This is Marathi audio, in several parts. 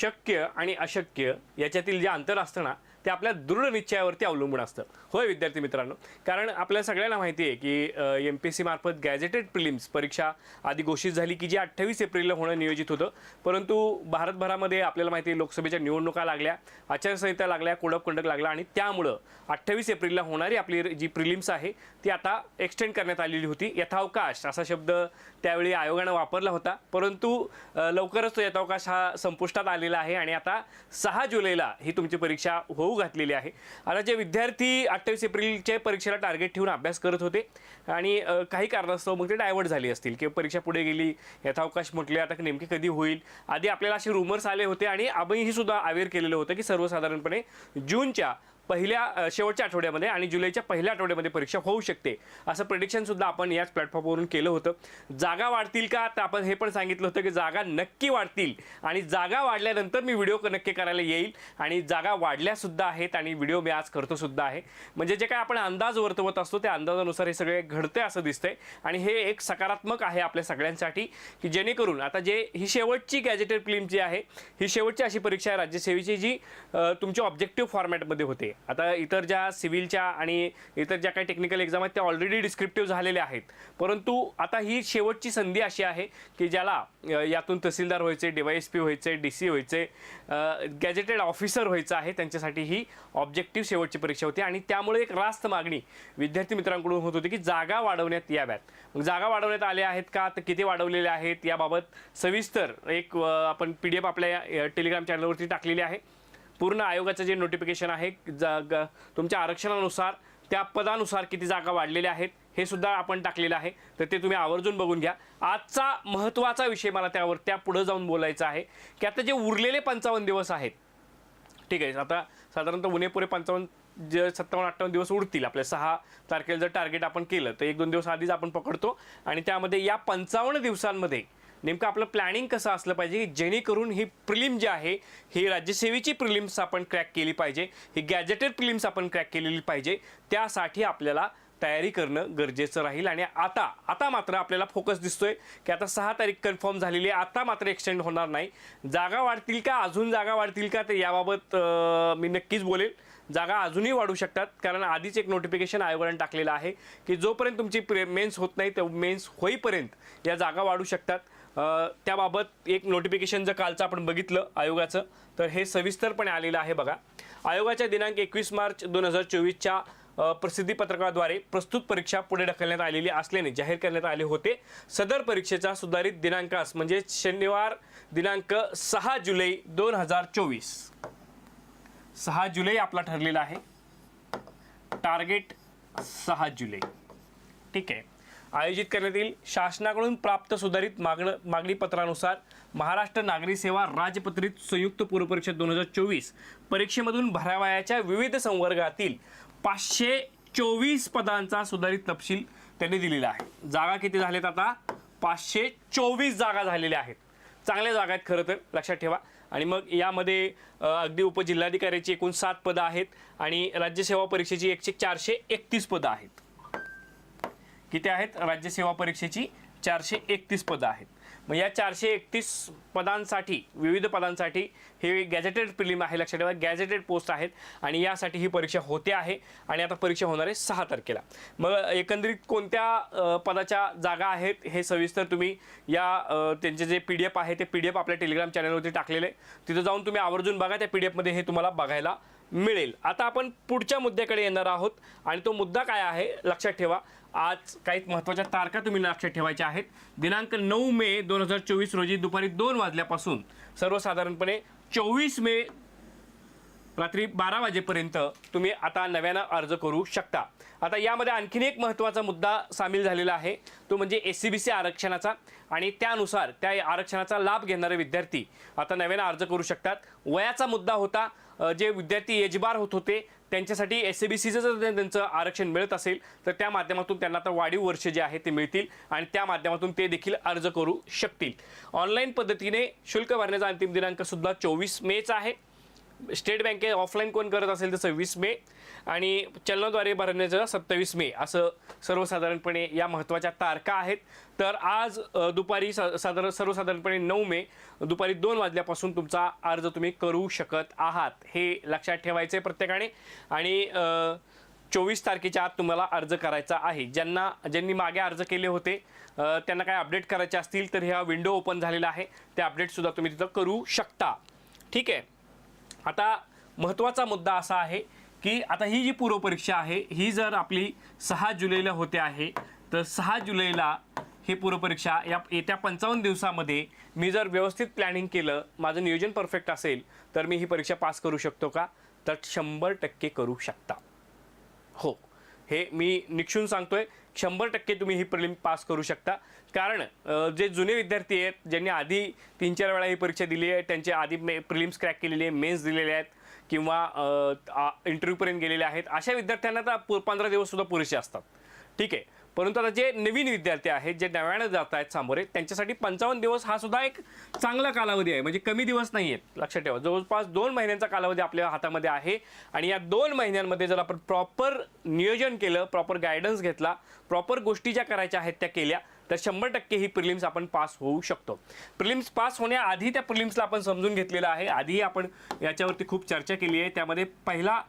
शक्य आणि अशक्य याच्यातील जे अंतर असतं ना ते आपल्या दृढ निश्चयावरती अवलंबून असतं. होय विद्यार्थी मित्रांनो? कारण आपल्या सगळ्यांना माहिती आहे की एम पी एस सी मार्फत गॅजेटेड प्रिलिम्स परीक्षा आधी घोषित झाली की जी अठ्ठावीस एप्रिलला होणं नियोजित होतं. परंतु भारतभरामध्ये आपल्याला माहिती आहे लोकसभेच्या निवडणुका लागल्या आचारसंहिता लागल्या कोड ऑफ कंडक्ट लागला आणि त्यामुळं अठ्ठावीस एप्रिलला होणारी आपली जी प्रिलिम्स आहे ती आता एक्सटेंड करण्यात आलेली होती. यथावकाश असा शब्द त्यावेळी आयोगानं वापरला होता. परंतु लवकरच तो यथावकाश हा संपुष्टात आलेला आहे आणि आता सहा जुलैला ही तुमची परीक्षा होऊ घातलेली आहे. आता जे विद्यार्थी अठ्ठावीस एप्रिलच्या परीक्षेला टार्गेट ठेवून अभ्यास करत होते आणि काही कारणास्तव मग ते डायव्हर्ट झाले असतील किंवा परीक्षा पुढे गेली यथावकाश म्हटले आता नेमकी कधी होईल? आधी आपल्याला असे रुमर्स आले होते आणि आम्हीही सुद्धा अवेअर केलेलं होतं की सर्वसाधारणपणे जूनच्या पहिल्या शेवटच्या आठवड्यामध्ये आणि जुलैच्या पहिल्या आठवड्यामध्ये परीक्षा होऊ शकते. असं प्रेडिक्शनसुद्धा आपण याच प्लॅटफॉर्मवरून केलं होतं. जागा वाढतील का? तर आपण हे पण सांगितलं होतं की जागा नक्की वाढतील. आणि जागा वाढल्यानंतर मी व्हिडिओ नक्की करायला येईल. आणि जागा वाढल्यासुद्धा आहेत आणि व्हिडिओ मी आज करतोसुद्धा आहे. म्हणजे जे काय आपण अंदाज वर्तवत असतो त्या अंदाजानुसार हे सगळे घडते असं दिसतंय. आणि हे एक सकारात्मक आहे आपल्या सगळ्यांसाठी की जेणेकरून आता जे ही शेवटची गॅजेटेड फिल्म जी आहे ही शेवटची अशी परीक्षा आहे राज्यसेवेची जी तुमच्या ऑब्जेक्टिव्ह फॉर्मॅटमध्ये होते. आता इतर ज्या सिव्हिलच्या आणि इतर ज्या काही टेक्निकल एक्झाम आहेत त्या ऑलरेडी डिस्क्रिप्टिव्ह झालेल्या आहेत. परंतु आता ही शेवटची संधी अशी आहे की ज्याला यातून तहसीलदार व्हायचे डी वाय एस पी व्हायचे डी सी व्हायचे गॅजेटेड ऑफिसर व्हायचं आहे त्यांच्यासाठी ही ऑब्जेक्टिव्ह शेवटची परीक्षा होती. आणि त्यामुळे एक रास्त मागणी विद्यार्थी मित्रांकडून होत होती की जागा वाढवण्यात याव्यात. मग जागा वाढवण्यात आल्या आहेत का? तर किती वाढवलेल्या आहेत? याबाबत सविस्तर एक आपण पी डी एफ आपल्या टेलिग्राम चॅनलवरती टाकलेली आहे. पूर्ण आयोगाचं जे नोटिफिकेशन आहे जाग तुमच्या आरक्षणानुसार त्या पदानुसार किती जागा वाढलेल्या आहेत हे सुद्धा आपण टाकलेलं आहे. तर ते तुम्ही आवर्जून बघून घ्या. आजचा महत्त्वाचा विषय मला त्यावर त्या पुढं जाऊन बोलायचा आहे. की आता जे उरलेले पंचावन्न दिवस आहेत ठीक आहे आता साधारणतः उणे पुरे पंचावन्न जे सत्तावन्न अठ्ठावन्न दिवस उरतील आपल्या सहा तारखेला जर टार्गेट आपण केलं तर एक दोन दिवस आधीच आपण पकडतो. आणि त्यामध्ये या पंचावन्न दिवसांमध्ये नेमकं आपलं प्लॅनिंग कसं असलं पाहिजे की जेणेकरून ही प्रिलिम जी आहे ही राज्यसेवेची प्रिलिम्स आपण क्रॅक केली पाहिजे ही गॅजेटेड प्रिलिम्स आपण क्रॅक केलेली पाहिजे त्यासाठी आपल्याला तयारी करणं गरजेचं राहील. आणि आता आता मात्र आपल्याला फोकस दिसतोय की आता सहा तारीख कन्फर्म झालेली आहे आता मात्र एक्सटेंड होणार नाही. जागा वाढतील का अजून जागा वाढतील का ते याबाबत मी नक्कीच बोलेल. जागा अजूनही वाढू शकतात कारण आधीच एक नोटिफिकेशन आयोगाने टाकलेलं आहे की जोपर्यंत तुमची प्रे मेन्स होत नाही ते मेन्स होईपर्यंत या जागा वाढू शकतात. त्याबाबत एक नोटिफिकेशन जर कालचं आपण बघितलं आयोगाचं तर हे सविस्तरपणे आलेलं आहे बघा. आयोगाच्या दिनांक एकवीस मार्च दोन हजार चोवीसच्या प्रसिद्धीपत्रकाद्वारे प्रस्तुत परीक्षा पुढे ढकलण्यात आलेली असल्याने जाहीर करण्यात आले होते. सदर परीक्षेचा सुधारित दिनांकास म्हणजे शनिवार दिनांक सहा जुलै दोन हजार चोवीस. सहा जुलै आपला ठरलेला आहे. टार्गेट सहा जुलै. ठीक आहे. आयोजित करण्यात येईल. शासनाकडून प्राप्त सुधारित मागण मागणी पत्रानुसार महाराष्ट्र नागरी सेवा राजपत्रित संयुक्त पूर्वपरीक्षा दोन हजार चोवीस परीक्षेमधून भरावयाच्या विविध संवर्गातील पाचशे चोवीस पदांचा सुधारित तपशील त्यांनी दिलेला आहे. जागा किती झाल्यात आता? पाचशे चोवीस जागा झालेल्या आहेत. चांगल्या जागा आहेत खरं तर लक्षात ठेवा. आणि मग यामध्ये अगदी उपजिल्हाधिकाऱ्याची एकूण सात पदं आहेत आणि राज्यसेवा परीक्षेची एकशे चारशे एकतीस पदं आहेत. किती आहेत? राज्यसेवा परीक्षेची चारशे एकतीस पदं आहेत. मग या चारशे एकतीस पदांसाठी विविध पदांसाठी हे गॅजेटेड प्रिलिम आहे लक्षात ठेवा गॅजेटेड पोस्ट आहेत आणि यासाठी ही परीक्षा होते आहे आणि आता परीक्षा होणार आहे सहा तारखेला. मग एकंदरीत कोणत्या पदाच्या जागा आहेत हे सविस्तर तुम्ही या त्यांचे जे पी डी एफ आहे ते पी डी एफ आपल्या टेलिग्राम चॅनलवरती टाकलेले आहे. तिथं जाऊन तुम्ही आवर्जून बघा त्या पी डी एफमध्ये हे तुम्हाला बघायला मिळेल. आता आपण पुढच्या मुद्द्याकडे येणार आहोत आणि तो मुद्दा काय आहे लक्षात ठेवा. आज काही महत्त्वाच्या तारखा तुम्ही लक्षात ठेवायच्या आहेत. दिनांक नऊ मे दोन हजार चोवीस रोजी दुपारी दोन वाजल्यापासून सर्वसाधारणपणे चोवीस मे रात्री बारा वाजेपर्यंत तुम्ही आता नव्यानं अर्ज करू शकता. आता यामध्ये आणखीन एक महत्त्वाचा मुद्दा सामील झालेला आहे. तो म्हणजे एस सी बी सी आरक्षणाचा आणि त्यानुसार त्या आरक्षणाचा लाभ घेणारे विद्यार्थी आता नव्यानं अर्ज करू शकतात. वयाचा मुद्दा होता. जे विद्यार्थी एजबार होत होते त्यांच्यासाठी एस सी बी सीचं जर त्यांचं आरक्षण मिळत असेल तर त्या माध्यमातून त्यांना आता वाढीव वर्ष जे आहे ते मिळतील आणि त्या माध्यमातून ते देखील अर्ज करू शकतील. ऑनलाईन पद्धतीने शुल्क भरण्याचा अंतिम दिनांकसुद्धा चोवीस मेचा आहे. स्टेट बँके ऑफलाईन कोण करत असेल तर सव्वीस मे. आणि चलनाद्वारे भरण्याचं सत्तावीस मे असं सर्वसाधारणपणे या महत्त्वाच्या तारखा आहेत. तर आज दुपारी सा साधारण सर्वसाधारणपणे नऊ मे दुपारी दोन वाजल्यापासून तुमचा अर्ज तुम्ही करू शकत आहात हे लक्षात ठेवायचं आहे प्रत्येकाने. आणि चोवीस तारखेच्या आत तुम्हाला अर्ज करायचा आहे. ज्यांना ज्यांनी मागे अर्ज केले होते त्यांना काय अपडेट करायचे असतील तर ह्या विंडो ओपन झालेला आहे. ते अपडेटसुद्धा तुम्ही तिथं करू शकता. ठीक आहे. आता महत्त्वाचा मुद्दा असा आहे की आता ही जी पूर्वपरीक्षा आहे ही जर आपली सहा जुलैला होते आहे तर सहा जुलैला ही पूर्वपरीक्षा या येत्या पंचावन्न दिवसामध्ये मी जर व्यवस्थित प्लॅनिंग केलं माझं नियोजन परफेक्ट असेल तर मी ही परीक्षा पास करू शकतो का? तर शंभर टक्के करू शकता. हो हे मी निक्षून सांगतोय. शंभर टक्के तुम्ही ही प्रिलिम पास करू शकता. कारण जे जुने विद्यार्थी आहेत ज्यांनी आधी तीन चार वेळा ही परीक्षा दिली आहे त्यांचे आधी मे प्रिलिम्स क्रॅक केलेले आहे मेन्स दिलेले आहेत किंवा इंटरव्ह्यूपर्यंत गेलेले आहेत. अशा विद्यार्थ्यांना तर पु पंधरा दिवससुद्धा पुरेसे असतात. ठीक आहे. परंतु आता जे नवीन विद्यार्थी आहेत जे नव्यानं जात आहेत सामोरे त्यांच्यासाठी पंचावन्न दिवस हा सुद्धा एक चांगला कालावधी आहे. म्हणजे कमी दिवस नाही आहेत. लक्षात ठेवा. जवळपास दोन महिन्यांचा कालावधी आपल्या हातामध्ये आहे आणि या दोन महिन्यांमध्ये जर आपण प्रॉपर नियोजन केलं प्रॉपर गायडन्स घेतला प्रॉपर गोष्टी ज्या करायच्या आहेत त्या केल्या तर शंभर टक्के ही प्रिलिम्स आपण पास होऊ शकतो. प्रिलिम्स पास होण्याआधी त्या प्रिलिम्सला आपण समजून घेतलेलं आहे. आधीही आपण याच्यावरती खूप चर्चा केली आहे. त्यामध्ये पहिला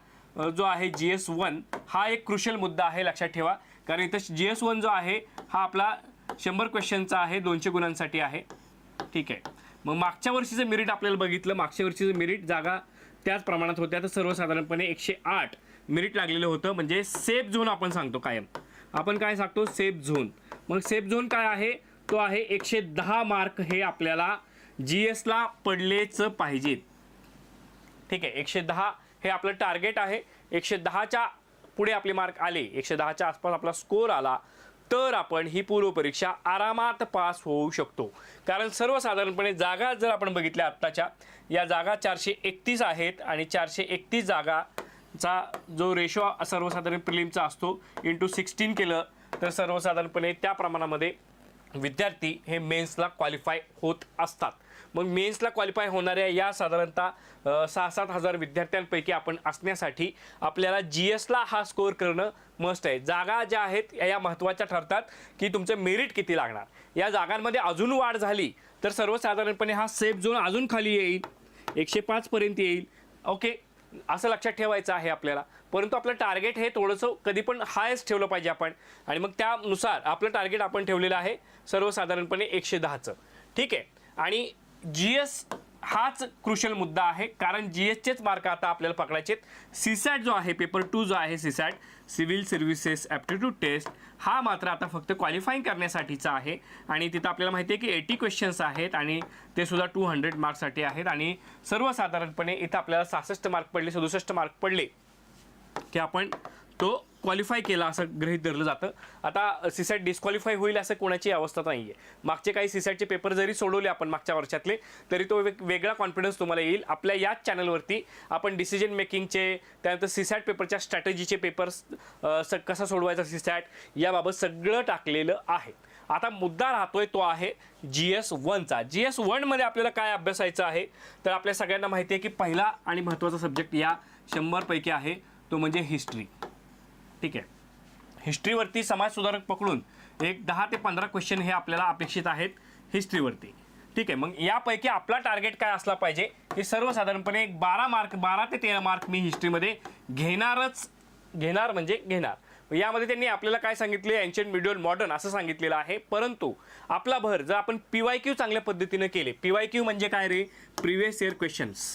जो आहे जी एस वन हा एक क्रुशल मुद्दा आहे लक्षात ठेवा. कारण इथं जी एस वन जो आहे हा आपला शंभर क्वेश्चनचा आहे दोनशे गुणांसाठी आहे. ठीक आहे. मग मागच्या वर्षीचं मेरिट आपल्याला बघितलं. मागच्या वर्षीचं मेरिट जागा त्याच प्रमाणात होत्या. तर सर्वसाधारणपणे एकशे आठ मेरिट लागलेलं होतं. म्हणजे सेफ झोन आपण सांगतो कायम. आपण काय सांगतो? सेफ झोन मग सेफ झोन काय आहे? तो आहे एकशे दहा मार्क हे आपल्याला जी एसला पडलेच पाहिजेत ठीक आहे एकशे दहा हे आपलं टार्गेट आहे. एकशे दहाच्या पुढे आपले मार्क आले एकशे दहाच्या आसपास आपला स्कोर आला तर आपण ही पूर्वपरीक्षा आरामात पास होऊ शकतो. कारण सर्वसाधारणपणे जागा जर आपण बघितल्या आत्ताच्या या जागा चारशे एकतीस आहेत आणि चारशे एकतीस जागाचा जो रेशो सर्वसाधारण प्रिलिमचा असतो इंटू सिक्स्टीन केलं तर सर्वसाधारणपणे त्या प्रमाणामध्ये विद्यार्थी हे मेन्सला क्वालिफाय होत असतात. मग मेन्सला क्वालिफाय होणाऱ्या या साधारणतः सहा सात हजार विद्यार्थ्यांपैकी आपण असण्यासाठी आपल्याला जी एसला हा स्कोअर करणं मस्ट आहे. जागा ज्या आहेत या- या महत्त्वाच्या ठरतात की तुमचं मेरिट किती लागणार. या जागांमध्ये अजून वाढ झाली तर सर्वसाधारणपणे हा सेफ झोन अजून खाली येईल. एकशे पाचपर्यंत येईल. ओके असं लक्षात ठेवायचं आहे आपल्याला. परंतु आपलं टार्गेट हे थोडंसं कधी पण हायस्ट ठेवलं पाहिजे आपण. आणि मग त्यानुसार आपलं टार्गेट आपण ठेवलेलं आहे सर्वसाधारणपणे एकशे दहाचं. ठीक आहे? आणि जी एस हाच क्रुशल मुद्दा आहे. कारण जी एसचेच मार्क आता आपल्याला पकडायचे आहेत. सीसॅट जो आहे पेपर टू जो आहे CSAT civil services aptitude test हा मात्र आता फक्त क्वालिफाईंग करण्यासाठीचा आहे. आणि तिथं आपल्याला माहिती आहे की एटी क्वेश्चन्स आहेत आणि ते सुद्धा टू हंड्रेड मार्क्ससाठी आहेत. आणि सर्वसाधारणपणे इथं आपल्याला सहासष्ट मार्क पडले सदुसष्ट मार्क पडले की आपण तो क्वालिफाय केला असं गृहीत धरलं जातं. आता सीसॅट डिस्क्वालिफाय होईल असं कोणाची अवस्था नाही आहे मागचे काही सीसॅटचे पेपर जरी सोडवले आपण मागच्या वर्षातले तरी तो वेग वेगळा कॉन्फिडन्स तुम्हाला येईल. आपल्या याच चॅनलवरती आपण डिसिजन मेकिंगचे त्यानंतर सीसॅट पेपरच्या स्ट्रॅटेजीचे पेपर्स स कसा सोडवायचा सीसॅट याबाबत सगळं टाकलेलं आहे. आता मुद्दा राहतोय तो आहे जी एस वनचा जी एस वनमध्ये आपल्याला काय अभ्यासायचं आहे? तर आपल्या सगळ्यांना माहिती आहे की पहिला आणि महत्त्वाचा सब्जेक्ट या शंभरपैकी आहे तो म्हणजे हिस्ट्री ठीक आहे. हिस्ट्रीवरती समाज सुधारक पकडून एक दहा ते पंधरा क्वेश्चन हे आपल्याला अपेक्षित आहेत हिस्ट्रीवरती. ठीक आहे मग यापैकी आपला टार्गेट काय असला पाहिजे? हे सर्वसाधारणपणे एक बारा मार्क बारा ते तेरा मार्क मी हिस्ट्रीमध्ये घेणारच घेणार म्हणजे घेणार. यामध्ये त्यांनी आपल्याला काय सांगितले? एन्शियंट मिड्युअल मॉडर्न असं सांगितलेलं आहे. परंतु आपला भर जर आपण पी वाय क्यू चांगल्या पद्धतीनं केले पी वाय क्यू म्हणजे काय रे? प्रिव्हियस इयर क्वेश्चन्स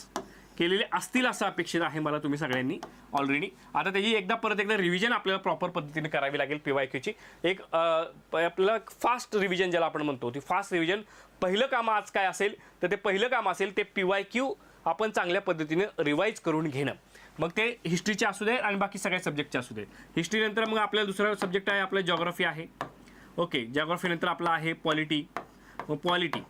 केलेले असतील असं अपेक्षित आहे मला तुम्ही सगळ्यांनी ऑलरेडी आता त्याची एकदा परत एकदा रिव्हिजन आपल्याला प्रॉपर पद्धतीने करावी लागेल पी वाय क्यूची एक प- आपल्याला फास्ट रिव्हिजन ज्याला आपण म्हणतो ती फास्ट रिव्हिजन पहिलं काम आज काय असेल तर ते पहिलं काम असेल ते पी वाय क्यू आपण चांगल्या पद्धतीने रिवाईज करून घेणं. मग ते हिस्ट्रीचे असू दे आणि बाकी सगळ्या सब्जेक्टचे असू दे. हिस्ट्रीनंतर मग आपल्याला दुसरा सब्जेक्ट आहे आपलं जॉग्रफी आहे. ओके जॉग्रफीनंतर आपला आहे पॉलिटी मग पॉलिटी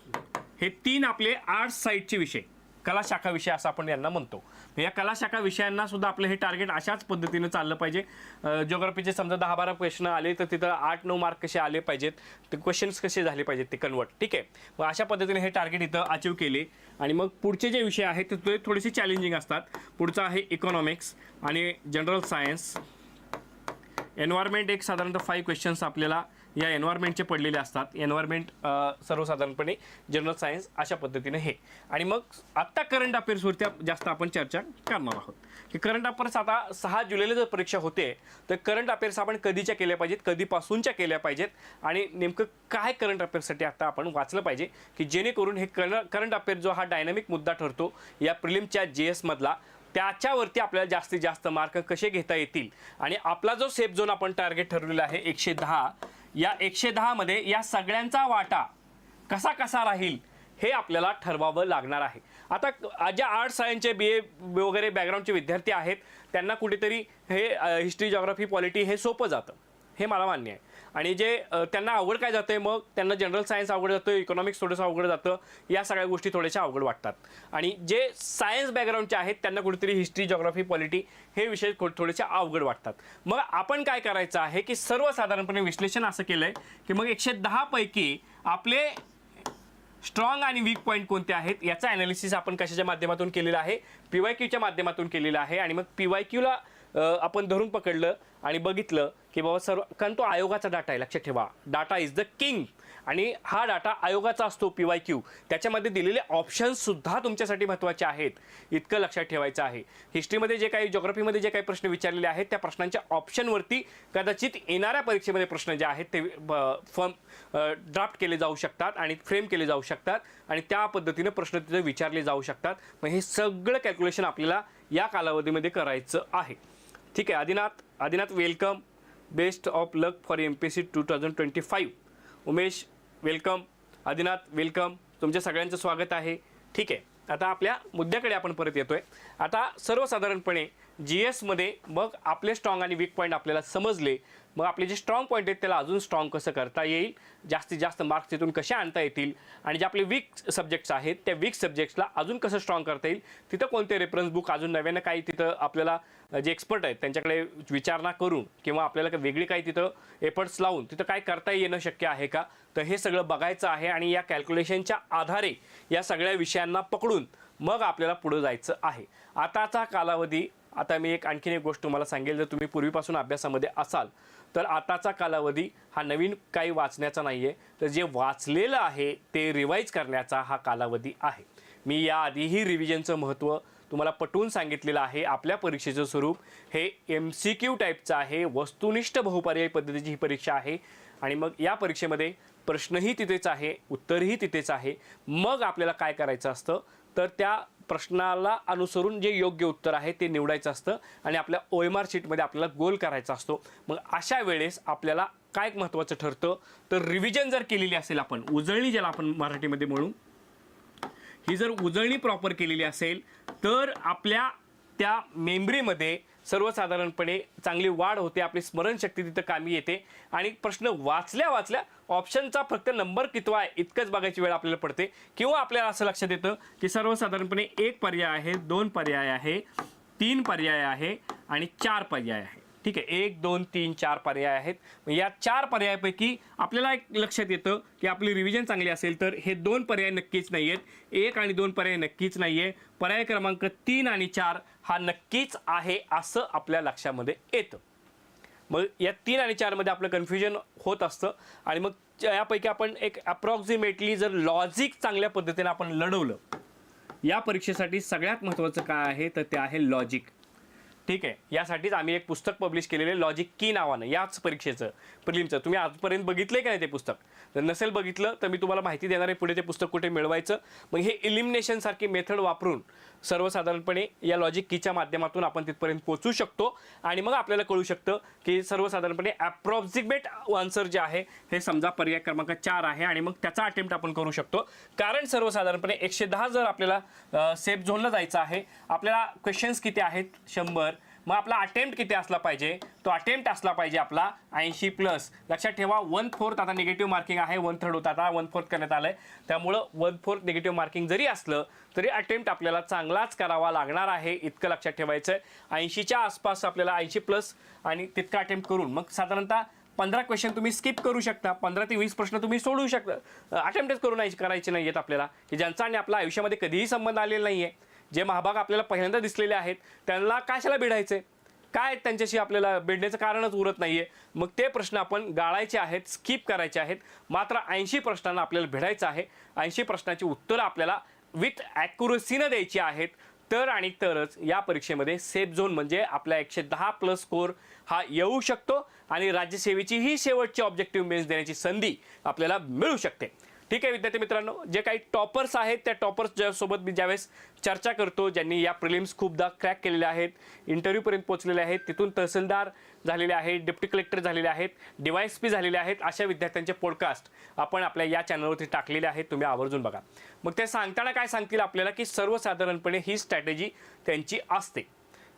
हे तीन आपले आर्ट्स साईडचे विषय. कला शाखा विषय असं आपण यांना म्हणतो. या कला शाखा विषयांना सुद्धा आपलं हे टार्गेट अशाच पद्धतीनं चाललं पाहिजे. ज्योग्राफीचे समजा दहा बारा प्रश्न आले तर तिथं आठ नऊ मार्क कसे आले पाहिजेत? ते क्वेश्चन्स कसे झाले पाहिजेत ते कन्वर्ट ठीक आहे? मग अशा पद्धतीने हे टार्गेट इथं अचीव केले. आणि मग पुढचे जे विषय आहेत ते थोडे- थोडेसे चॅलेंजिंग असतात. पुढचा आहे इकॉनॉमिक्स आणि जनरल सायन्स एन्व्हायरमेंट एक साधारणतः फाईव्ह क्वेश्चन्स आपल्याला या एन्व्हायरमेंटचे पडलेले असतात. एन्व्हायरमेंट सर्वसाधारणपणे जनरल सायन्स अशा पद्धतीने हे आणि मग आत्ता करंट अफेअर्सवरती जास्त आपण चर्चा करणार आहोत. की करंट अफेअर्स आता सहा जुलैला जर परीक्षा होते तर करंट अफेअर्स आपण कधीच्या केल्या पाहिजेत? कधीपासूनच्या केल्या पाहिजेत? आणि नेमकं काय करंट अफेअर्ससाठी आता आपण वाचलं पाहिजे? की जेणेकरून हे करंट अफेअर जो हा डायनामिक मुद्दा ठरतो या प्रिलिमच्या जे एसमधला त्याच्यावरती आपल्याला जास्तीत जास्त मार्क कसे घेता येतील? आणि आपला जो सेफ झोन आपण टार्गेट ठरवलेला आहे एकशे दहा या एकशे दहामध्ये या सगळ्यांचा वाटा कसा कसा राहील हे आपल्याला ठरवावं लागणार आहे. आता ज्या आर्ट्स सायन्सचे बी ए वगैरे बॅकग्राऊंडचे विद्यार्थी आहेत त्यांना कुठेतरी हे हिस्ट्री जॉग्राफी पॉलिटी हे सोपं जातं. हे मला मान्य आहे. आणि जे त्यांना अवघड काय जातं मग त्यांना जनरल सायन्स अवघड जातं इकॉनॉमिक्स थोडंसं अवघड जातं या सगळ्या गोष्टी थोड्याशा अवघड वाटतात. आणि जे सायन्स बॅकग्राऊंडचे आहेत त्यांना कुठेतरी हिस्ट्री जॉग्राफी पॉलिटी हे विषय थो- थोडेसे अवघड वाटतात. मग आपण काय करायचं आहे की सर्वसाधारणपणे विश्लेषण असं केलं आहे की मग एकशे दहापैकी आपले स्ट्रॉंग आणि वीक पॉईंट कोणते आहेत याचा अनालिसिस आपण कशाच्या माध्यमातून केलेलं आहे पी वाय क्यूच्या माध्यमातून केलेलं आहे. आणि मग पी वाय क्यूला आपण धरून पकडलं आणि बघितलं की बाबा सर्व कारण तो आयोगाचा डाटा आहे लक्षात ठेवा. डाटा इज द किंग आणि हा डाटा आयोगाचा असतो पी वाय क्यू त्याच्यामध्ये दिलेले ऑप्शन्ससुद्धा तुमच्यासाठी महत्त्वाचे आहेत. इतकं लक्षात ठेवायचं आहे. हिस्ट्रीमध्ये जे काही जॉग्रफीमध्ये जे काही प्रश्न विचारलेले आहेत त्या प्रश्नांच्या ऑप्शनवरती कदाचित येणाऱ्या परीक्षेमध्ये प्रश्न जे आहेत ते फॉर्म ड्राफ्ट केले जाऊ शकतात आणि फ्रेम केले जाऊ शकतात आणि त्या पद्धतीनं प्रश्न तिथे विचारले जाऊ शकतात. मग हे सगळं कॅल्क्युलेशन आपल्याला या कालावधीमध्ये करायचं आहे. ठीक आहे Adinath Adinath welcome best of luck for M P C two thousand twenty five Umesh welcome Adinath welcome तुमच्या सगळ्यांचं स्वागत आहे. ठीक आहे आता आपल्या मुद्द्याकडे आपण परत येतोय. आता सर्वसाधारणपणे जी एसमध्ये मग आपले स्ट्रॉंग आणि वीक पॉईंट आपल्याला समजले. मग आपले जे स्ट्रॉंग पॉईंट आहेत त्याला अजून स्ट्रॉंग कसं करता येईल? जास्तीत जास्त मार्क्स तिथून कसे आणता येतील? आणि जे आपले वीक सब्जेक्ट्स आहेत त्या वीक सब्जेक्ट्सला अजून कसं स्ट्रॉंग करता येईल? तिथं कोणते रेफरन्स बुक अजून नव्यानं काही तिथं आपल्याला जे एक्सपर्ट आहेत त्यांच्याकडे विचारणा करून किंवा आपल्याला वेगळी काही तिथं एफर्ट्स लावून तिथं काय करता येणं शक्य आहे का? तर हे सगळं बघायचं आहे आणि या कॅल्क्युलेशनच्या आधारे या सगळ्या विषयांना पकडून मग आपल्याला पुढं जायचं आहे. आताचा कालावधी आता मी एक आणखीन एक गोष्ट तुम्हाला सांगेल जर तुम्ही पूर्वीपासून अभ्यासामध्ये असाल तर आताचा कालावधी हा नवीन काही वाचण्याचा नाही आहे तर जे वाचलेलं आहे ते रिवाईज करण्याचा हा कालावधी आहे. मी याआधीही रिव्हिजनचं महत्त्व तुम्हाला पटवून सांगितलेलं आहे. आपल्या परीक्षेचं स्वरूप हे एम सी क्यू टाईपचं आहे. वस्तुनिष्ठ बहुपर्यायी पद्धतीची ही परीक्षा आहे. आणि मग या परीक्षेमध्ये प्रश्नही तिथेच आहे उत्तरही तिथेच आहे. मग आपल्याला काय करायचं असतं? तर त्या प्रश्नाला अनुसरून जे योग्य उत्तर आहे ते निवडायचं असतं आणि आपल्या ओ एम आर शीटमध्ये आपल्याला गोल करायचा असतो. मग अशा वेळेस आपल्याला काय महत्त्वाचं ठरतं? तर रिव्हिजन जर केलेली असेल आपण उजळणी ज्याला आपण मराठीमध्ये म्हणू ही जर उजळणी प्रॉपर केलेली असेल तर आपल्या त्या मेमरीमध्ये सर्वसाधारणपणे चांगली वाढ होते आपली स्मरणशक्ती तिथं कामी येते. आणि प्रश्न वाचल्या वाचल्या ऑप्शनचा फक्त नंबर कितवा आहे इतकंच बघायची वेळ आपल्याला पडते. किंवा आपल्याला असं लक्षात येतं की सर्वसाधारणपणे एक पर्याय आहे दोन पर्याय आहे तीन पर्याय आहे आणि चार पर्याय आहे. ठीक आहे एक दोन तीन चार पर्याय आहेत. मग या चार पर्यायापैकी आपल्याला एक लक्षात येतं की आपली रिव्हिजन चांगली असेल तर हे दोन पर्याय नक्कीच नाही आहेत एक आणि दोन पर्याय नक्कीच नाही आहे पर्याय क्रमांक तीन आणि चार हा नक्कीच आहे असं आपल्या लक्षामध्ये येतं. मग या तीन आणि चारमध्ये आपलं कन्फ्युजन होत असतं आणि मग यापैकी आपण एक अप्रॉक्झिमेटली जर लॉजिक चांगल्या पद्धतीने आपण लढवलं या परीक्षेसाठी सगळ्यात महत्त्वाचं काय आहे? तर ते आहे लॉजिक ठीक आहे. यासाठीच आम्ही एक पुस्तक पब्लिश केलेले लॉजिक की नावानं याच परीक्षेचं प्रिलिमचं. तुम्ही आजपर्यंत बघितलं आहे का नाही ते पुस्तक? जर नसेल बघितलं तर मी तुम्हाला माहिती देणार आहे पुढे ते पुस्तक कुठे मिळवायचं. मग हे इलिमिनेशनसारखी मेथड वापरून सर्वसाधारणपणे या लॉजिक कीच्या माध्यमातून आपण तिथपर्यंत पोहोचू शकतो. आणि मग आपल्याला कळू शकतं की सर्वसाधारणपणे ॲप्रॉक्झिमेट आन्सर जे आहे हे समजा पर्याय क्रमांक चार आहे आणि मग त्याचा अटेम्प्ट आपण करू शकतो. कारण सर्वसाधारणपणे एकशे दहा जर आपल्याला सेफ झोनला जायचं आहे आपल्याला क्वेश्चन्स किती आहेत? शंभर. मग आपला अटेम्प्ट किती असला पाहिजे? तो अटेम्प्ट असला पाहिजे आपला ऐंशी प्लस लक्षात ठेवा वन फोर्थ आता निगेटिव्ह मार्किंग आहे वन थर्ड होता आता वन फोर्थ करण्यात आलं आहे त्यामुळं वन फोर्थ निगेटिव्ह मार्किंग जरी असलं तरी अटेम्प्ट आपल्याला चांगलाच करावा लागणार आहे इतकं लक्षात ठेवायचं आहे ऐंशीच्या आसपास आपल्याला ऐंशी प्लस आणि तितका अटेम्प्ट करून मग साधारणतः पंधरा क्वेश्चन तुम्ही स्किप करू शकता. पंधरा ते वीस प्रश्न तुम्ही सोडवू शकता. अटेम्प्टच करू नाही करायचे नाही आहेत आपल्याला. की ज्यांचा आणि आपल्या आयुष्यामध्ये कधीही संबंध आलेला नाही आहे जे महाभाग आपल्याला पहिल्यांदा दिसलेले आहेत त्यांना कशाला भिडायचे? काय त्यांच्याशी आपल्याला भिडण्याचं कारणच उरत नाही आहे मग ते प्रश्न आपण गाळायचे आहेत स्किप करायचे आहेत. मात्र ऐंशी प्रश्नांना आपल्याला भिडायचं आहे. ऐंशी प्रश्नाची उत्तरं आपल्याला विथ ॲक्युरसीनं द्यायची आहेत. तर आणि तरच या परीक्षेमध्ये सेफ झोन म्हणजे आपला एकशे दहा प्लस स्कोर हा येऊ शकतो आणि राज्यसेवेची ही शेवटची ऑब्जेक्टिव्ह मेन्स देण्याची संधी आपल्याला मिळू शकते. ठीक आहे विद्यार्थी मित्रांनो जे काही टॉपर्स आहेत त्या टॉपर्स सोबत मी ज्यावेळेस चर्चा करतो ज्यांनी या प्रिलिम्स खूपदा क्रॅक केलेल्या आहेत इंटरव्ह्यूपर्यंत पोहोचलेले आहेत तिथून तहसीलदार झालेले आहेत डेप्टी कलेक्टर झालेले आहेत डिवायस पी झालेले आहेत अशा विद्यार्थ्यांचे पॉडकास्ट आपण आपल्या या चॅनलवरती टाकलेले आहेत तुम्ही आवर्जून बघा. मग ते सांगताना काय सांगतील आपल्याला की सर्वसाधारणपणे ही स्ट्रॅटेजी त्यांची असते.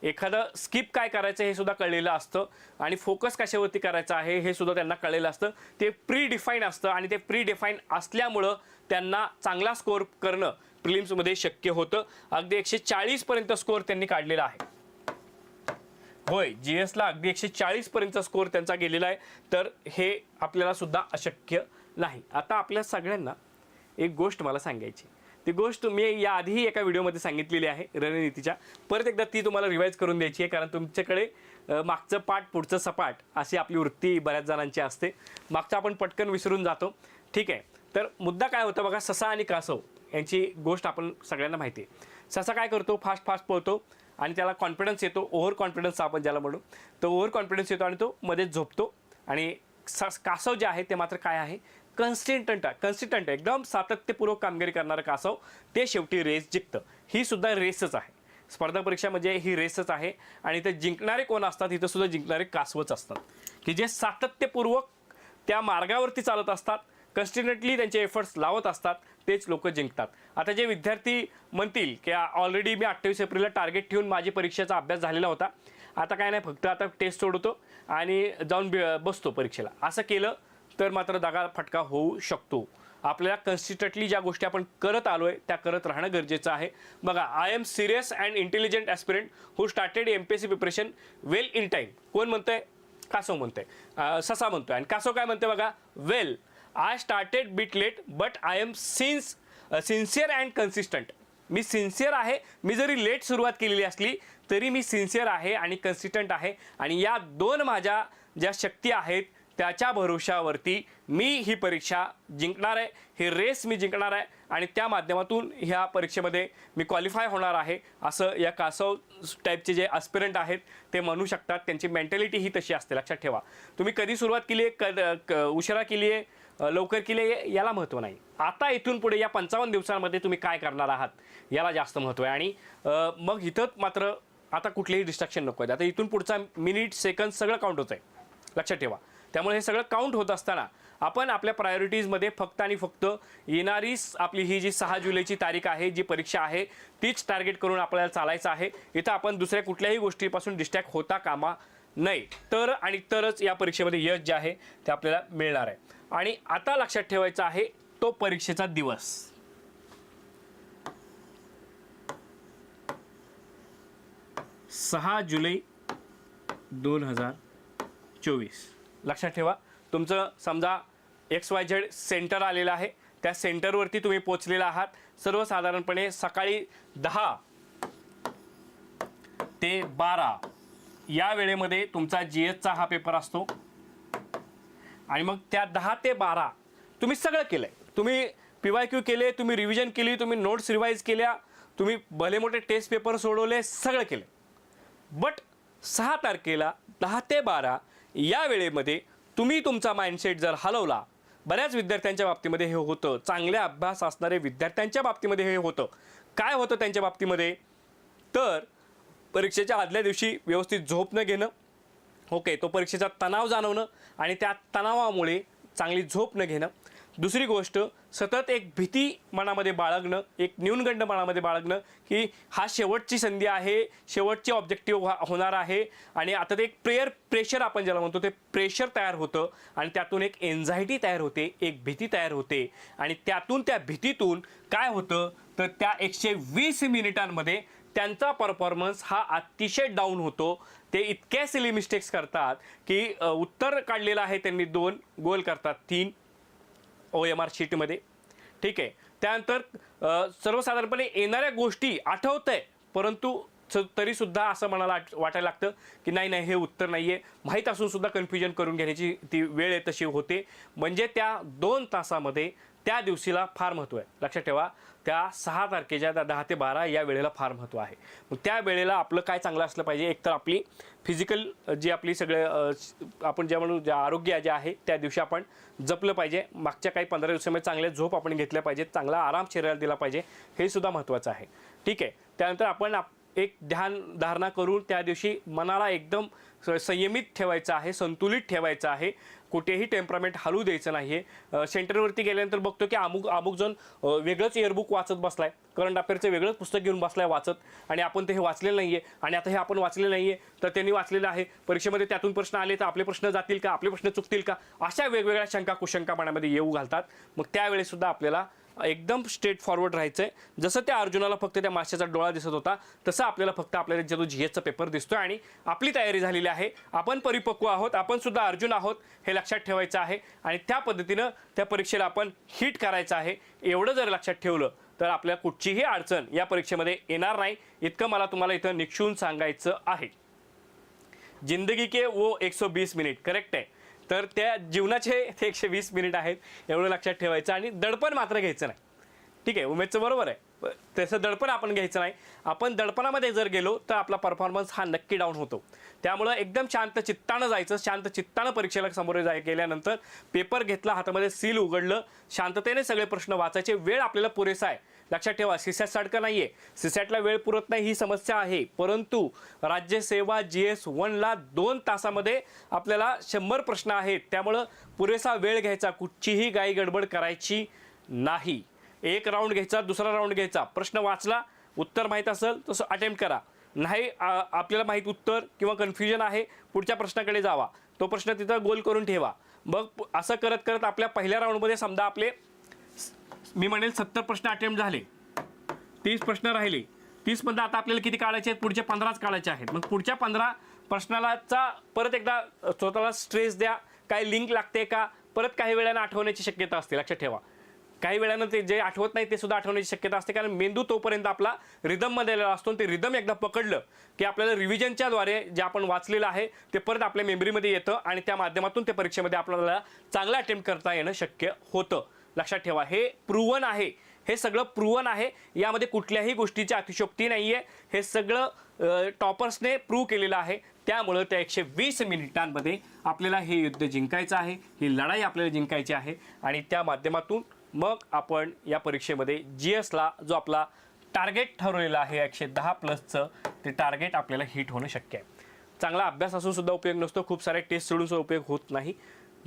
एखादं स्किप काय करायचं हे सुद्धा कळलेलं असतं आणि फोकस कशावरती करायचं आहे हे सुद्धा त्यांना कळलेलं असतं. ते प्री डिफाईन असतं आणि ते प्री डिफाईन असल्यामुळं त्यांना चांगला स्कोअर करणं प्रिलिम्समध्ये शक्य होतं. अगदी एकशे चाळीसपर्यंत स्कोअर त्यांनी काढलेला आहे. होय जी एसला अगदी एकशे चाळीसपर्यंतचा स्कोअर त्यांचा गेलेला आहे. तर हे आपल्याला सुद्धा अशक्य नाही. आता आपल्या सगळ्यांना एक गोष्ट मला सांगायची ती गोष्ट मी याआधीही एका व्हिडिओमध्ये सांगितलेली आहे रणनीतीच्या. परत एकदा ती तुम्हाला रिवाईज करून द्यायची आहे कारण तुमच्याकडे मागचं पाठ पुढचं सपाट अशी आपली वृत्ती बऱ्याच जणांची असते. मागचं आपण पटकन विसरून जातो. ठीक आहे. तर मुद्दा काय होता बघा ससा आणि कासव यांची गोष्ट आपण सगळ्यांना माहिती आहे. ससा काय करतो? फास्ट फास्ट पळतो आणि त्याला कॉन्फिडन्स येतो. ओव्हर कॉन्फिडन्स आपण ज्याला म्हणू. तो ओव्हर कॉन्फिडन्स येतो आणि तो मध्येच झोपतो. आणि स- कासव जे आहे ते मात्र काय आहे? कन्सिस्टंट आहे. कन्सिस्टंट एकदम सातत्यपूर्वक कामगिरी करणारं कासव ते शेवटी रेस जिंकतं. ही सुद्धा रेसच आहे. स्पर्धा परीक्षा म्हणजे ही रेसच आहे. आणि ते जिंकणारे कोण असतात? इथं सुद्धा जिंकणारे कासवच असतात. की जे सातत्यपूर्वक त्या मार्गावरती चालत असतात कन्स्टिन्युटली त्यांचे एफर्ट्स लावत असतात तेच लोक जिंकतात. आता जे विद्यार्थी म्हणतील की ऑलरेडी मी अठ्ठावीस एप्रिलला टार्गेट ठेवून माझी परीक्षेचा अभ्यास झालेला होता. आता काय नाही फक्त आता टेस्ट सोडवतो आणि जाऊन बसतो परीक्षेला. असं केलं तर मात्र दगा फटका होऊ शकतो. आपल्याला कन्सिस्टंटली ज्या गोष्टी आपण करत आलो आहे त्या करत राहणं गरजेचं आहे. बघा I'm serious and intelligent aspirant who started M P S C preparation well in time कोण म्हणतंय? कासव म्हणतोय. अं, ससा म्हणतोय. आणि कासव काय म्हणतोय बघा? Well I started bit late but I'm sin sincere and consistent me sincere आहे. मी जरी लेट सुरुवात केलेली असली तरी मी सिन्सिअर आहे आणि कन्सिस्टंट आहे. आणि या दोन माझ्या ज्या शक्ती आहेत त्याच्या भरोशावरती मी ही परीक्षा जिंकणार आहे ही रेस मी जिंकणार आहे आणि त्या माध्यमातून ह्या परीक्षेमध्ये मी क्वालिफाय होणार आहे असं या कासव टाईपचे जे अस्पिरंट आहेत ते म्हणू शकतात. त्यांची मेंटॅलिटी ही तशी असते. लक्षात ठेवा. तुम्ही कधी सुरुवात केली आहे? कद क- उशिरा केली आहे? लवकर केली आहे? याला महत्त्व नाही. आता इथून पुढे या पंचावन्न दिवसांमध्ये तुम्ही काय करणार आहात? याला जास्त महत्त्व आहे. आणि मग इथं मात्र आता कुठलेही डिस्ट्रॅक्शन नको आहे आता इथून पुढचा मिनिट सेकंद सगळं काउंट होत आहे लक्षात ठेवा. त्यामुळे हे सगळं काउंट होत असताना आपण आपल्या प्रायोरिटीजमध्ये फक्त आणि फक्त येणारी आपली ही जी सहा जुलैची तारीख आहे जी परीक्षा आहे तीच टार्गेट करून आपल्याला चालायचं आहे. इथं आपण दुसऱ्या कुठल्याही गोष्टीपासून डिस्ट्रॅक्ट होता कामा नाही तर आणि तरच या परीक्षेमध्ये यश जे आहे ते आपल्याला मिळणार आहे. आणि आता लक्षात ठेवायचं आहे तो परीक्षेचा दिवस. सहा जुलै दोन हजार चोवीस. लक्षात ठेवा. तुमचं समजा एक्स वाय झेड सेंटर आलेलं आहे. त्या सेंटरवरती तुम्ही पोचलेला आहात. सर्वसाधारणपणे सकाळी दहा ते बारा या वेळेमध्ये तुमचा जी एसचा हा पेपर असतो. आणि मग त्या दहा ते बारा तुम्ही सगळं केलं आहे तुम्ही पी वाय क्यू केले तुम्ही रिव्हिजन केली तुम्ही नोट्स रिवाईज केल्या तुम्ही भले मोठे टेस्ट पेपर सोडवले सगळं केलं बट सहा तारखेला दहा ते बारा या वेळेमध्ये तुम्ही तुमचा माइंडसेट जर हलवला बऱ्याच विद्यार्थ्यांच्या बाबतीमध्ये हे होतं. चांगले अभ्यास असणारे विद्यार्थ्यांच्या बाबतीमध्ये हे होतं. काय होतं त्यांच्या बाबतीमध्ये? तर परीक्षेच्या आदल्या दिवशी व्यवस्थित झोप न घेणं ओके तो परीक्षेचा तणाव जाणवणं आणि त्या तणावामुळे चांगली झोप न घेणं. दुसरी गोष्ट सतत एक भीती मनामध्ये बाळगणं एक न्यूनगंड मनामध्ये बाळगणं की हा शेवटची संधी आहे शेवटचे ऑब्जेक्टिव्ह हो-, होणार आहे आणि आता ते एक प्रेयर प्रेशर आपण ज्याला म्हणतो ते प्रेशर तयार होतं आणि त्यातून एक एन्झायटी तयार होते एक भीती तयार होते आणि त्यातून त्या भीतीतून काय होतं तर त्या एकशे वीस मिनिटांमध्ये त्यांचा परफॉर्मन्स हा अतिशय डाऊन होतो. ते इतक्या सिली मिस्टेक्स करतात की उत्तर काढलेलं आहे त्यांनी दोन गोल करतात तीन ओ एम आर शीटमध्ये. ठीक आहे. त्यानंतर सर्वसाधारणपणे येणाऱ्या गोष्टी आठवत आहे परंतु स- तरीसुद्धा असं मनाला वाटायला लागतं की नाही नाही हे उत्तर नाही आहे माहीत असूनसुद्धा कन्फ्युजन करून घेण्याची ती वेळ आहे तशी होते. म्हणजे त्या दोन तासामध्ये त्या दिवशीला फार महत्त्व आहे. लक्षात ठेवा त्या सहा तारखेच्या त्या दहा ते बारा या वेळेला फार महत्त्व आहे. मग त्या वेळेला आपलं काय चांगलं असलं पाहिजे? एकतर आपली फिजिकल जी आपली सगळे आपण ज्या म्हणू ज्या आरोग्य जे आहे त्या दिवशी आपण जपलं पाहिजे. मागच्या काही पंधरा दिवसामध्ये चांगल्या झोप आपण घेतल्या पाहिजेत. चांगला आराम शरीराला दिला पाहिजे. हे सुद्धा महत्त्वाचं आहे. ठीक आहे. त्यानंतर आपण आप- एक ध्यान धारणा करून त्या दिवशी मनाला एकदम स- संयमित ठेवायचं आहे संतुलित ठेवायचं आहे. कुठेही टेम्परामेंट हलू द्यायचं नाही आहे सेंटरवरती गेल्यानंतर बघतो की अमुक अमुक जण वेगळंच इयरबुक वाचत बसलाय. करंट अफेअरचं वेगळंच पुस्तक घेऊन बसलाय वाचत. आणि आपण ते हे वाचलेलं नाही आहे आणि आता हे आपण वाचलेलं नाही आहे तर त्यांनी वाचलेलं आहे. परीक्षेमध्ये त्यातून प्रश्न आले तर आपले प्रश्न जातील का? आपले प्रश्न चुकतील का? अशा वेगवेगळ्या शंका कुशंका मनामध्ये येऊ घालतात. मग त्यावेळेसुद्धा आपल्याला एकदम स्ट्रेट फॉरवर्ड राहायचंय. जसं त्या अर्जुनाला फक्त त्या माश्याचा डोळा दिसत होता तसं आपल्याला फक्त आपल्याला जो जी एसचा पेपर दिसतोय आणि आपली तयारी झालेली आहे. आपण परिपक्व आहोत आपण सुद्धा अर्जुन आहोत हे लक्षात ठेवायचं आहे. आणि त्या पद्धतीनं त्या परीक्षेला आपण हिट करायचं आहे. एवढं जर लक्षात ठेवलं तर आपल्या कुठचीही अडचण या परीक्षेमध्ये येणार नाही. इतकं मला तुम्हाला इथं निक्षून सांगायचं आहे. जिंदगी के वो 120 मिनिट करेक्ट आहे? तर त्या जीवनाचे ते एकशे वीस मिनिट आहेत एवढं लक्षात ठेवायचं आणि दडपण मात्र घ्यायचं नाही. ठीक आहे उमेदचं बरोबर आहे. त्याचं तसं दडपण आपण घ्यायचं नाही. आपण दडपणामध्ये जर गेलो तर आपला परफॉर्मन्स हा नक्की डाऊन होतो. त्यामुळं एकदम शांत चित्तानं जायचं शांत चित्तानं परीक्षेला समोर जाय गेल्यानंतर पेपर घेतला हातामध्ये सील उघडलं शांततेने सगळे प्रश्न वाचायचे वेळ आपल्याला पुरेसा आहे. लक्षात ठेवा सीसॅट सारखं नाही आहे सीसॅटला वेळ पुरत नाही ही समस्या आहे. परंतु राज्यसेवा जी एस वनला दोन तासामध्ये आपल्याला शंभर प्रश्न आहेत. त्यामुळं पुरेसा वेळ घ्यायचा कुठचीही गाई गडबड करायची नाही. एक राऊंड घ्यायचा दुसरा राऊंड घ्यायचा. प्रश्न वाचला उत्तर माहीत असेल तसं अटेम्प्ट करा. नाही आपल्याला माहीत उत्तर किंवा कन्फ्युजन आहे पुढच्या प्रश्नाकडे जावा. तो प्रश्न तिथं गोल करून ठेवा. मग असं करत करत आपल्या पहिल्या राऊंडमध्ये समजा आपले मी म्हणेल सत्तर प्रश्न अटेम्प्ट झाले. तीस प्रश्न राहिले. तीसमधनं आता आपल्याला किती काढायचे आहेत? पुढच्या पंधराच काढायचे आहेत. मग पुढच्या पंधरा प्रश्नालाचा परत एकदा स्वतःला स्ट्रेस द्या. काय लिंक लागते का? परत काही वेळानं आठवण्याची शक्यता असते. लक्षात ठेवा. काही वेळानं ते जे आठवत नाही ते सुद्धा आठवण्याची शक्यता असते. कारण मेंदू तोपर्यंत आपला रिदममध्ये आलेला असतो ते रिदम एकदा पकडलं की आपल्याला रिव्हिजनच्या द्वारे जे आपण वाचलेलं आहे ते परत आपल्या मेमरीमध्ये येतं आणि त्या माध्यमातून ते परीक्षेमध्ये आपल्याला चांगलं अटेम्प्ट करता येणं शक्य होतं. लक्षात ठेवा. हे प्रूवन आहे. हे सगळं प्रूवन आहे. यामध्ये कुठल्याही गोष्टीची अतिशोक्ती नाही आहे हे सगळं टॉपर्सने प्रूव्ह केलेलं आहे. त्यामुळं त्या एकशे वीस मिनिटांमध्ये आपल्याला हे युद्ध जिंकायचं आहे. ही लढाई आपल्याला जिंकायची आहे. आणि त्या माध्यमातून मग आपण या परीक्षेमध्ये जी एसला जो आपला टार्गेट ठरवलेला आहे एकशे दहा प्लसचं ते टार्गेट आपल्याला हिट होणं शक्य आहे. चांगला अभ्यास असूनसुद्धा उपयोग नसतो. खूप सारे टेस्ट सोडूनसुद्धा उपयोग होत नाही.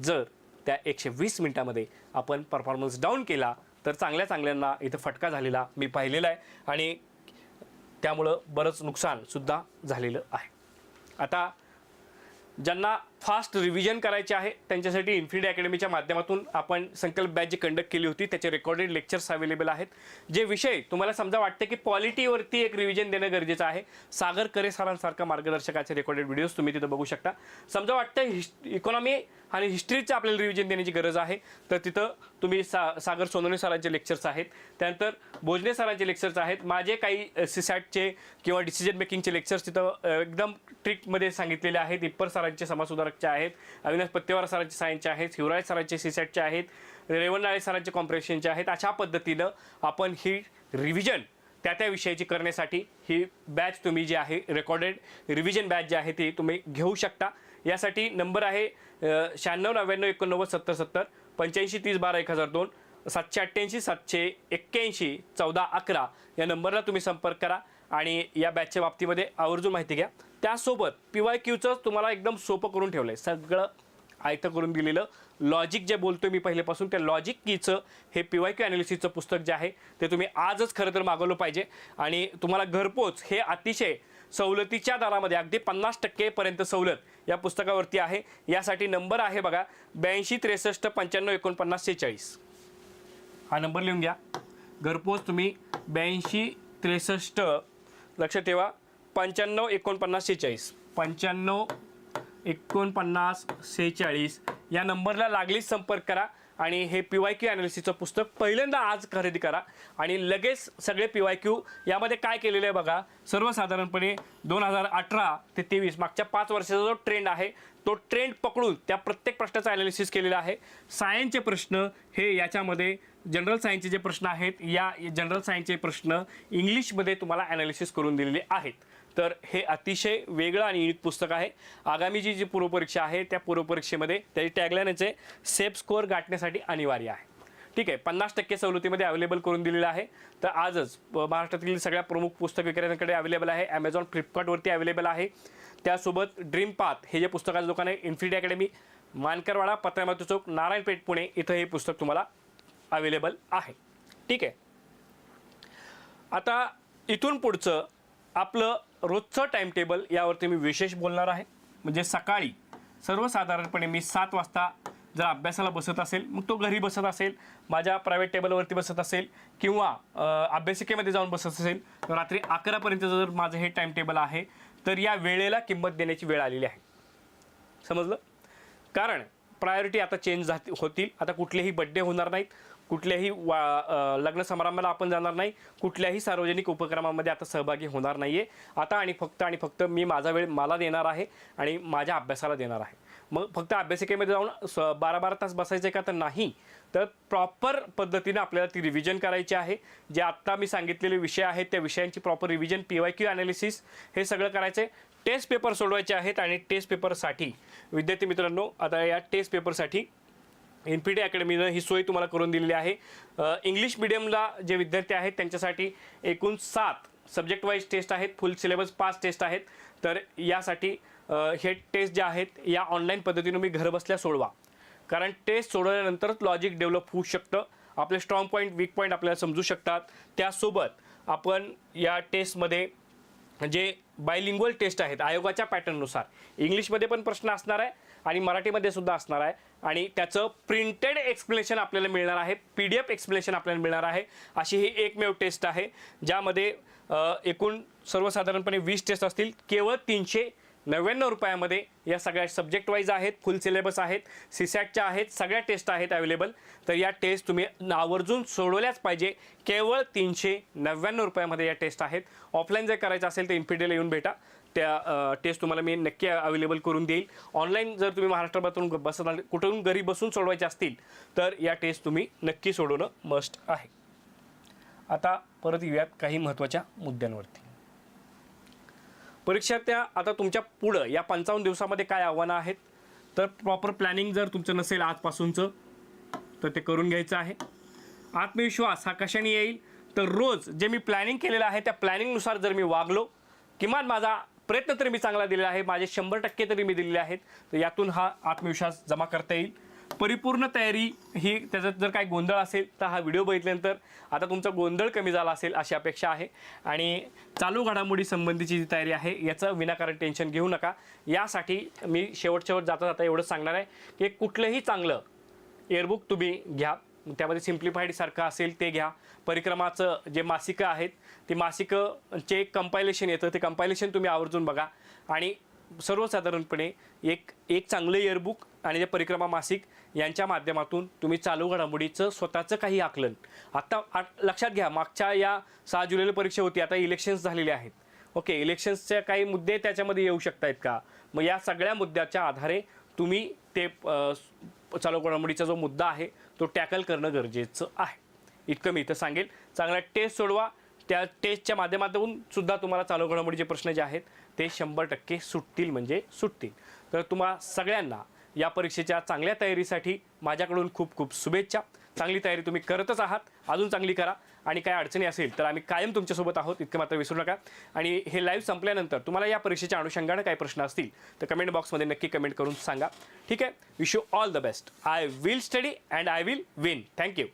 जर त्या एकशे वीस मिनिटामध्ये आपण परफॉर्मन्स डाऊन केला तर चांगल्या चांगल्यांना इथं फटका झालेला मी पाहिलेला आहे आणि त्यामुळं बरंच नुकसानसुद्धा झालेलं आहे. आता ज्यांना फास्ट रिव्हिजन करायचे आहे. त्यांच्यासाठी इन्फिनिटी अकॅडमीच्या माध्यमातून आपण संकल्प बॅच जी कंडक्ट केली होती त्याचे रेकॉर्डेड लेक्चर्स अवेलेबल आहेत. जे विषय तुम्हाला समजा वाटते की क्वालिटीवरती एक रिव्हिजन देणं गरजेचं आहे सागर करे सरांसारखा मार्गदर्शकाचे रेकॉर्डेड व्हिडिओज तुम्ही तिथं बघू शकता. समजा वाटतं हिस् इकॉनॉमी आणि हिस्ट्रीचं आपल्याला रिव्हिजन देण्याची गरज आहे तर तिथं तुम्ही सा सागर सोनवणे सरांचे लेक्चर्स आहेत. त्यानंतर भोजने सरांचे लेक्चर्स आहेत. माझे काही सीसॅटचे किंवा डिसिजन मेकिंगचे लेक्चर्स तिथं एकदम ट्रिकमध्ये सांगितलेले आहेत. इप्पर सरांचे समाजसुधारकचे आहेत. अविनाश पत्तेवार सरांचे सायन्सचे आहेत. शिवराज सरांचे सीसॅटचे आहेत. रेवणराळे सरांचे कॉम्प्रेशनचे आहेत. अशा पद्धतीनं आपण ही रिव्हिजन त्या त्या विषयाची करण्यासाठी ही बॅच तुम्ही जी आहे रेकॉर्डेड रिव्हिजन बॅच जी आहे ती तुम्ही घेऊ शकता. यासाठी नंबर आहे शहाण्णव नव्याण्णव एकोणनव्वद सत्तर सत्तर पंच्याऐंशी तीस बारा एक हजार दोन सातशे अठ्ठ्याऐंशी सातशे एक्क्याऐंशी चौदा अकरा या नंबरला तुम्ही संपर्क करा आणि या बॅचच्या बाबतीमध्ये आवर्जून माहिती घ्या. त्यासोबत पी वाय क्यूचं तुम्हाला एकदम सोपं करून ठेवलं आहे सगळं आयतं करून दिलेलं. लॉजिक जे बोलतोय मी पहिल्यापासून त्या लॉजिक कीचं हे पी वाय क्यू ॲनालिसिसचं पुस्तक जे आहे ते तुम्ही आजच खरं तर मागवलं पाहिजे. आणि तुम्हाला घरपोच हे अतिशय सवलतीच्या दरामध्ये अगदी पन्नास टक्केपर्यंत सवलत या पुस्तकावरती आहे. यासाठी नंबर आहे बघा ब्याऐंशी त्रेसष्ट पंच्याण्णव एकोणपन्नास सेहेचाळीस. हा नंबर लिहून घ्या. घरपोच तुम्ही ब्याऐंशी त्रेसष्ट लक्ष ठेवा. पंच्याण्णव एकोणपन्नास सेहेचाळीस. पंच्याण्णव एकोणपन्नास सेहेचाळीस. या नंबरला लागलीच संपर्क करा आणि हे पी वाय क्यू ॲनालिसिसचं पुस्तक पहिल्यांदा आज खरेदी करा. आणि लगेच सगळे पी वाय क्यू यामध्ये काय केलेलं आहे बघा. सर्वसाधारणपणे दोन हजार अठरा ते तेवीस मागच्या पाच वर्षाचा जो ट्रेंड आहे तो ट्रेंड पकडून त्या प्रत्येक प्रश्नाचं ॲनालिसिस केलेलं आहे. सायन्सचे प्रश्न हे याच्यामध्ये जनरल सायन्सचे जे प्रश्न आहेत या जनरल सायन्सचे प्रश्न इंग्लिशमध्ये तुम्हाला ॲनालिसिस करून दिलेले आहेत. तर हे अतिशय वेगळं आणि युनिक पुस्तक आहे. आगामी जी जी पूर्वपरीक्षा आहे त्या पूर्वपरीक्षेमध्ये त्याची टॅगलाईनच आहे सेफ स्कोअर गाठण्यासाठी अनिवार्य आहे. ठीक आहे पन्नास टक्के सवलतीमध्ये अवेलेबल करून दिलेलं आहे. तर आजच महाराष्ट्रातील सगळ्या प्रमुख पुस्तक विक्रेत्यांकडे अवेलेबल आहे. ॲमेझॉन फ्लिपकार्टवरती अवेलेबल आहे. त्यासोबत ड्रीम पाथ हे जे पुस्तकाचं दुकान आहे इन्फिनिटी अकॅडमी मानकरवाडा पत्रमातू चौक नारायणपेठ पुणे इथं हे पुस्तक तुम्हाला अवेलेबल आहे. ठीक आहे. आता इथून पुढचं आपलं रोजचं टाईमटेबल यावरती मी विशेष बोलणार आहे. म्हणजे सकाळी सर्वसाधारणपणे मी सात वाजता जर अभ्यासाला बसत असेल मग तो घरी बसत असेल माझ्या प्रायव्हेट टेबलवरती बसत असेल किंवा अभ्यासिकेमध्ये जाऊन बसत असेल तर रात्री अकरापर्यंत जर माझं हे टाईम टेबल आहे तर या वेळेला किंमत देण्याची वेळ आलेली आहे. समजलं? कारण प्रायोरिटी आता चेंज झाती होतील. आता कुठलेही बड्डे होणार नाहीत. कुठल्याही वा लग्न समारंभाला आपण जाणार नाही. कुठल्याही सार्वजनिक उपक्रमामध्ये आता सहभागी होणार नाही आहे आता आणि फक्त आणि फक्त मी माझा वेळ मला देणार आहे आणि माझ्या अभ्यासाला देणार आहे. मग फक्त अभ्यासिकेमध्ये जाऊन स बारा बारा तास बसायचं का? तर नाही. तर प्रॉपर पद्धतीनं आपल्याला ती रिव्हिजन करायची आहे. जे आत्ता मी सांगितलेले विषय आहेत त्या विषयांची proper revision P Y Q analysis हे सगळं करायचं आहे टेस्ट पेपर सोडवायचे आहेत आणि टेस्ट पेपरसाठी विद्यार्थी मित्रांनो आता या टेस्ट पेपरसाठी एन पी टी अकॅडमीनं ही सोय तुम्हाला करून दिलेली आहे. इंग्लिश मिडियमला जे विद्यार्थी आहेत त्यांच्यासाठी एकूण सात सब्जेक्ट वाईज टेस्ट आहेत फुल सिलेबस पाच टेस्ट आहेत. तर यासाठी हे टेस्ट जे आहेत या ऑनलाईन पद्धतीनं मी घरबसल्या सोडवा. कारण टेस्ट सोडवल्यानंतरच लॉजिक डेव्हलप होऊ शकतं. आपले स्ट्रॉंग पॉईंट वीक पॉईंट आपल्याला समजू शकतात. त्यासोबत आपण या टेस्टमध्ये जे बायलिंग्वल टेस्ट आहेत आयोगाच्या पॅटर्ननुसार इंग्लिशमध्ये पण प्रश्न असणार आहे. आणि मराठीमध्ये सुद्धा असणार आहे. आणि त्याचं प्रिंटेड एक्सप्लेनेशन आपल्याला मिळणार आहे. पी डी एफ एक्सप्लेनेशन आपल्याला मिळणार आहे. अशी ही एकमेव टेस्ट आहे. ज्यामध्ये एकूण सर्वसाधारणपणे वीस टेस्ट असतील. केवळ तीनशे नव्याण्णव रुपयामध्ये या सगळ्या सब्जेक्ट वाईज आहेत. फुल सिलेबस आहेत. सीसॅटच्या आहेत. सगळ्या टेस्ट आहेत अवेलेबल तर या टेस्ट तुम्ही आवर्जून सोडवल्याच पाहिजे. केवळ तीनशे नव्याण्णव रुपयामध्ये या टेस्ट आहेत. ऑफलाईन जर करायचं असेल तर इन्फिडेला येऊन भेटा. त्या टेस्ट तुम्हाला मी नक्की अवेलेबल करून देईल. ऑनलाईन जर तुम्ही महाराष्ट्रातून बसत कुठून घरी बसून सोडवायचे असतील तर या टेस्ट तुम्ही नक्की सोडवणं मस्ट आहे. आता परत येऊयात काही महत्त्वाच्या मुद्द्यांवरती. परीक्षा त्या आता तुमच्या पुढं या पंचावन्न दिवसामध्ये काय आव्हानं आहेत? तर प्रॉपर प्लॅनिंग जर तुमचं नसेल आजपासूनचं तर ते करून घ्यायचं आहे. आत्मविश्वास हा कशाने येईल? तर रोज जे मी प्लॅनिंग केलेलं आहे त्या प्लॅनिंगनुसार जर मी वागलो किमान माझा प्रयत्न तरी मी चांगला दिलेला आहे. माझे शंभर टक्के तरी मी दिलेले आहेत. तर यातून हा आत्मविश्वास जमा करता येईल. परिपूर्ण तयारी ही त्याच्यात जर काही गोंधळ असेल तर हा व्हिडिओ बघितल्यानंतर आता तुमचा गोंधळ कमी झाला असेल अशी अपेक्षा आहे. आणि चालू घडामोडी संबंधीची जी तयारी आहे याचं विनाकारण टेन्शन घेऊ नका. यासाठी मी शेवट शेवट जाता जाता एवढंच सांगणार आहे की कुठलंही चांगलं एअरबुक तुम्ही घ्या. त्यामध्ये सिम्प्लिफाईड सारखं असेल ते घ्या. परिक्रमाचं जे मासिकं आहेत ते मासिकचे कंपायलेशन येतं. ते कंपायलेशन तुम्ही आवर्जून बघा. आणि सर्वसाधारणपणे एक एक चांगलं इयरबुक आणि जे परिक्रमा मासिक यांच्या माध्यमातून तुम्ही चालू घडामोडीचं स्वतःचं काही आकलन. आत्ता लक्षात घ्या मागच्या या सहा जुलैला परीक्षा होती. आता इलेक्शन्स झालेले आहेत. ओके इलेक्शन्सचे काही मुद्दे त्याच्यामध्ये येऊ शकत आहेत का? मग या सगळ्या मुद्द्याच्या आधारे तुम्ही ते चालू घडामोडीचा जो मुद्दा आहे तो टॅकल करणं गरजेचं आहे. इतकं मी इथं सांगेल. चांगला टेस्ट सोडवा. त्या टेस्टच्या माध्यमातून सुद्धा तुम्हाला चालू घडामोडीचे प्रश्न जे आहेत ते शंभर टक्के सुटतील म्हणजे सुटतील. तर तुम्हा सगळ्यांना या परीक्षेच्या चांगल्या तयारीसाठी माझ्याकडून खूप खूप शुभेच्छा. चांगली तयारी तुम्ही करतच आहात. अजून चांगली करा. आणि काय अडचणी असेल तर आम्ही कायम तुमच्यासोबत आहोत इतकं मात्र विसरू नका. आणि हे लाईव्ह संपल्यानंतर तुम्हाला या परीक्षेच्या अनुषंगानं काही प्रश्न असतील तर कमेंट बॉक्समध्ये नक्की कमेंट करून सांगा. ठीक आहे? Wish you all the best I will study and I will win thank you